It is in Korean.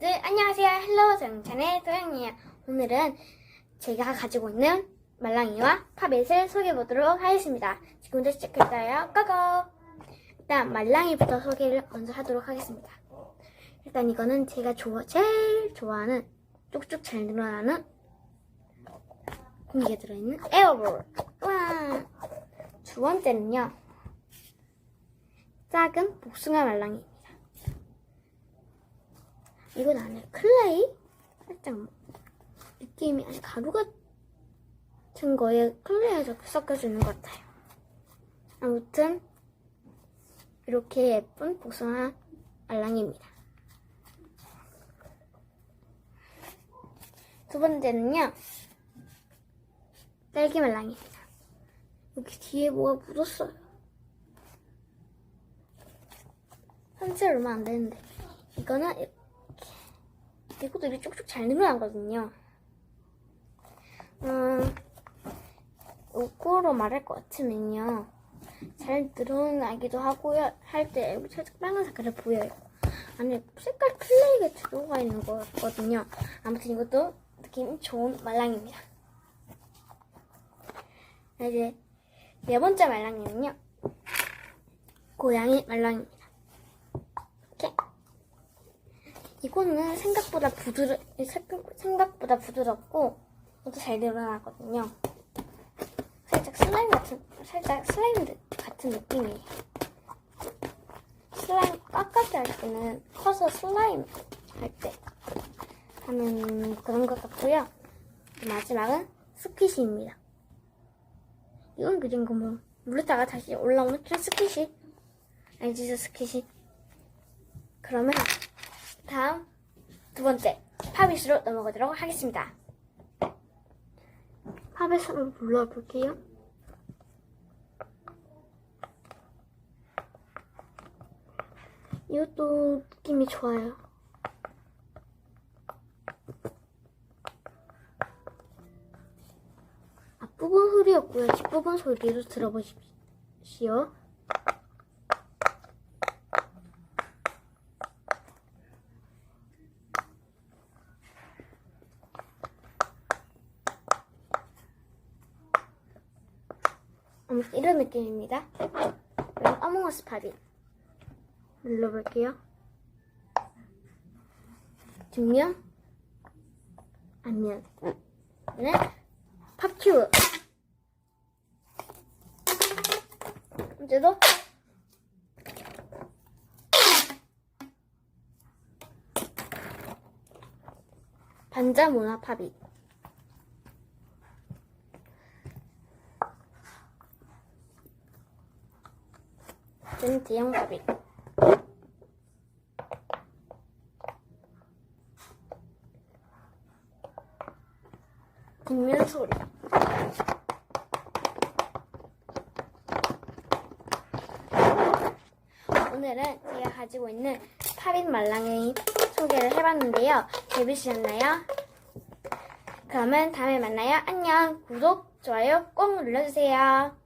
친구들 안녕하세요. 헬로우 정찬의 도영이에요. 오늘은 제가 가지고 있는 말랑이와 팝잇을 소개해 보도록 하겠습니다. 지금부터 시작할까요? 고고! 일단 말랑이부터 소개를 먼저 하도록 하겠습니다. 일단 이거는 제가 좋아, 제일 좋아하는 쭉쭉 잘 늘어나는 공기가 들어있는 에어볼. 와. 두 번째는요. 작은 복숭아 말랑이 이건 안에 클레이? 살짝 뭐 느낌이 아니 가루 같은 거에 클레이가 섞여주는 것 같아요. 아무튼 이렇게 예쁜 복숭아 알랑입니다. 두 번째는요. 딸기 말랑입니다. 여기 뒤에 뭐가 묻었어요. 한지 얼마 안 되는데 이거는 이렇게 쭉쭉 잘 늘어나거든요. 음, 요거로 말할 것 같으면요. 잘 늘어나기도 하고요. 할 때 살짝 빨간 색깔이 보여요. 안에 색깔 플레이가 들어가 있는 거거든요. 아무튼 이것도 느낌 좋은 말랑입니다. 이제 네 번째 말랑이는요. 고양이 말랑입니다. 이렇게 이거는 생각보다 부드러 생각보다 부드럽고 또잘 늘어나거든요. 살짝 슬라임 같은 살짝 슬라임 같은 느낌이에요. 슬라임 깎아기 할 때는 커서 슬라임 할 때 하는 그런 것 같고요. 마지막은 스퀴시입니다. 이건 그린 거 뭐 물에다가 다시 올라오는 스퀴시 알지죠 스퀴시? 그러면 다음 두 번째 팝잇으로 넘어가도록 하겠습니다. 팝잇으로 불러볼게요. 이것도 느낌이 좋아요. 앞부분 소리였고요. 뒷부분 소리도 들어보십시오. 이런 느낌입니다. 그럼 어몽어스 팝이 눌러볼게요. 뒷면, 앞면, 네, 팝큐브. 이제도 반자 모나 팝이. 는 대형 팝이. 뒷면 소리. 오늘은 제가 가지고 있는 팝잇 말랑이 소개를 해봤는데요. 재밌으셨나요? 그러면 다음에 만나요. 안녕. 구독, 좋아요 꼭 눌러주세요.